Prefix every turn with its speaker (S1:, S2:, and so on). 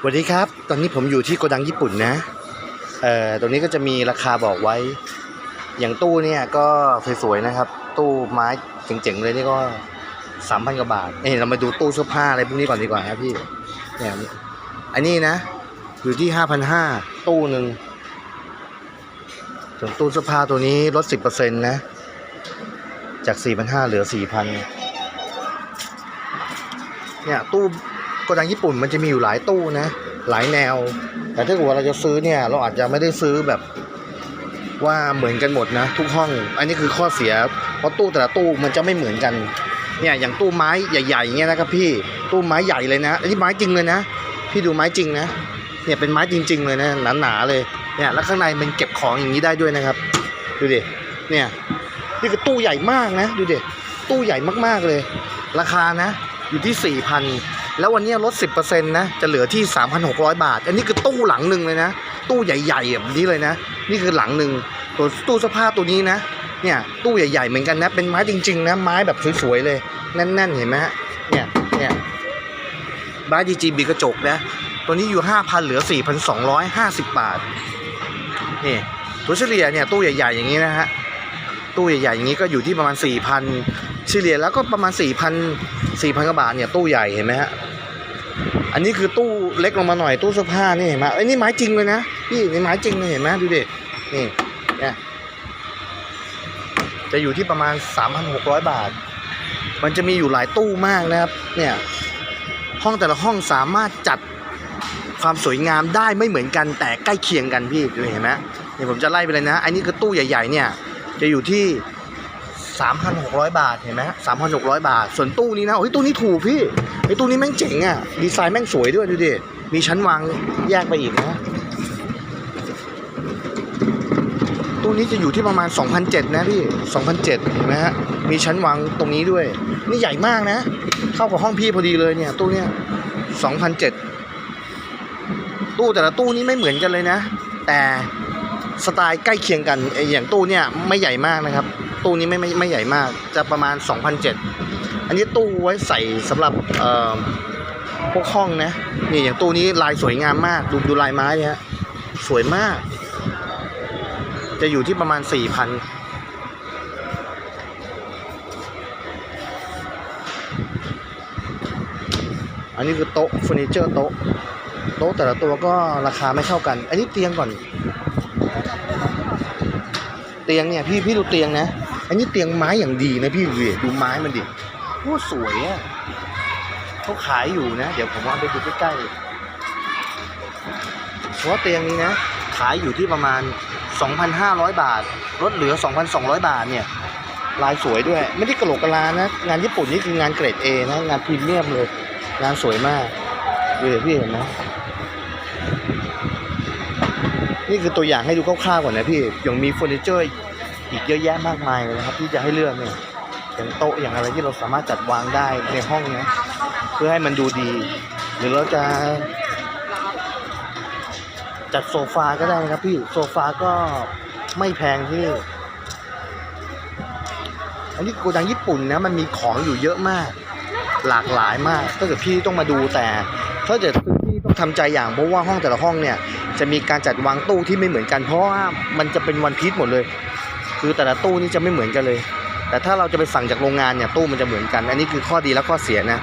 S1: สวัสดีครับ ตอนนี้ผมอยู่ที่โกดังญี่ปุ่นนะ เอ่อ ตรงนี้ก็จะมีราคาบอกไว้ อย่างตู้เนี่ยก็สวยๆนะครับ ตู้ไม้เจ๋งๆเลยนี่ก็สามพันกว่าบาท เอ้ยเรามาดูตู้เสื้อผ้าอะไรพวกนี้ก่อนดีกว่าครับพี่ เนี่ย อันนี้นะ อยู่ที่ห้าพันห้าตู้หนึ่งส่วนตู้เสื้อผ้าตัวนี้ลดสิบเปอร์เซ็นต์นะ จากสี่พันห้าเหลือสี่พันเนี่ยตู้ โกดังญี่ปุ่นมันจะมีอยู่หลายตู้นะ หลายแนว แต่ถ้าเกิดว่าเราจะซื้อเนี่ย เราอาจจะไม่ได้ซื้อแบบว่าเหมือนกันหมดนะ ทุกห้อง อันนี้คือข้อเสีย เพราะตู้แต่ละตู้มันจะไม่เหมือนกัน เนี่ยอย่างตู้ไม้ใหญ่ๆเงี้ยนะครับพี่ ตู้ไม้ใหญ่เลยนะ อันนี้ไม้จริงเลยนะ พี่ดูไม้จริงนะ เนี่ยเป็นไม้จริง ๆ เลยนะหนาๆเลย เนี่ยแล้วข้างในมันเก็บของอย่างนี้ได้ด้วยนะครับ ดูดิ เนี่ยนี่คือตู้ใหญ่มากนะ ดูดิ ตู้ใหญ่มากๆเลย ราคานะ อยู่ที่4,000 แล้ววันนี้ลด 10%นะจะเหลือที่ 3,600 บาท อันนี้คือตู้หลังหนึ่งเลยนะ ตู้ใหญ่ๆแบบนี้เลยนะ นี่คือหลังหนึ่งตัวตู้เสื้อผ้าตัวนี้นะ เนี่ยตู้ใหญ่ๆเหมือนกันนะ เป็นไม้จริง ๆ นะ ไม้แบบสวยๆเลยแน่นๆเห็นไหมฮะเนี่ยเนี่ยไม้ดีจีบีกระจกนะตัวนี้อยู่ 5,000 เหลือ 4,250 บาทนี่ตัวเฉลี่ยเนี่ยตู้ใหญ่ ๆอย่างนี้นะฮะตู้ใหญ่ๆอย่างนี้ก็อยู่ที่ประมาณ 4,000เฉลี่ยแล้วก็ประมาณ 4,000 4,000กว่าบาทเนี่ยตู้ใหญ่เห็นไหมฮะ อันนี้คือตู้เล็กลงมาหน่อยตู้เสื้อผ้านี่เห็นไหมไอ้นี่ไม้จริงเลยนะพี่นี่ไม้จริงเลยเห็นไหมดูดินี่เนี่ยจะอยู่ที่ประมาณ 3,600 บาท มันจะมีอยู่หลายตู้มากนะครับ เนี่ย ห้องแต่ละห้องสามารถจัดความสวยงามได้ไม่เหมือนกันแต่ใกล้เคียงกันพี่ดูเห็นไหมเนี่ผมจะไล่ไปเลยนะ อันนี้คือตู้ใหญ่ ๆ เนี่ย จะอยู่ที่ 3,600 บาทเห็นไหม3,600 บาท ส่วนตู้นี้นะโอ้ยตู้นี้ถูกพี่ไอ้ตู้นี้แม่งเจ๋งอะดีไซน์แม่งสวยด้วยดูดิมีชั้นวางแยกไปอีกนะตู้นี้จะอยู่ที่ประมาณ2,007นะพี่2,007เห็นไหมฮะมีชั้นวางตรงนี้ด้วย นี่ใหญ่มากนะ เข้ากับห้องพี่พอดีเลยเนี่ย ตู้เนี้ย2,007ตู้แต่ละตู้นี้ไม่เหมือนกันเลยนะ แต่สไตล์ใกล้เคียงกันไอ้อย่างตู้เนี่ยไม่ใหญ่มากนะครับ ตู้นี้ไม่ไม่ไม่ใหญ่มาก จะประมาณ 2,007อันนี้ตู้ไว้ใส่สำหรับพวกห้องนะ นี่อย่างตู้นี้ลายสวยงามมาก ดูดูลายไม้ฮะสวยมาก จะอยู่ที่ประมาณ 4,000อันนี้คือโต๊ะเฟอร์นิเจอร์โต๊ะ โต๊ะแต่ละตัวก็ราคาไม่เท่ากัน อันนี้เตียงก่อน เตียงเนี่ยพี่พี่ดูเตียงนะ อันนี้เตียงไม้อย่างดีนะพี่ดูดิดูไม้มันดิโคตรสวยอะเขาขายอยู่นะ เดี๋ยวผมเอาไปดูใกล้ๆเพราะว่าเตียงนี้นะ ขายอยู่ที่ประมาณ 2,500 บาท ลดเหลือ 2,200 บาทเนี่ย ลายสวยด้วย ไม่ได้กระโหลกกระลานะ งานญี่ปุ่นนี่คืองานเกรด A นะ งานพรีเมียมเลย งานสวยมากดูเดี๋ยวพี่เห็นไหมนี่คือตัวอย่างให้ดูคร่าวๆก่อนนะพี่ยังมีเฟอร์นิเจอร์ อีกเยอะแยะมากมายเลยนะครับ ที่จะให้เลือกเนี่ยอย่างโต๊ะอย่างอะไรที่เราสามารถจัดวางได้ในห้องนะเพื่อให้มันดูดี หรือเราจะ จัดโซฟาก็ได้นะครับพี่โซฟาก็ไม่แพงที่อันนี้โกดังญี่ปุ่นนะมันมีของอยู่เยอะมาก หลากหลายมากถ้าเกิดพี่ต้องมาดูแต่ถ้าเกิดพี่ต้องทำใจอย่างเพราะว่าห้องแต่ละห้องเนี่ยจะมีการจัดวางตู้ที่ไม่เหมือนกันเพราะว่ามันจะเป็นวันพีชหมดเลย คือแต่ละตู้นี่จะไม่เหมือนกันเลย แต่ถ้าเราจะไปสั่งจากโรงงานเนี่ยตู้มันจะเหมือนกัน อันนี้คือข้อดีและข้อเสียนะ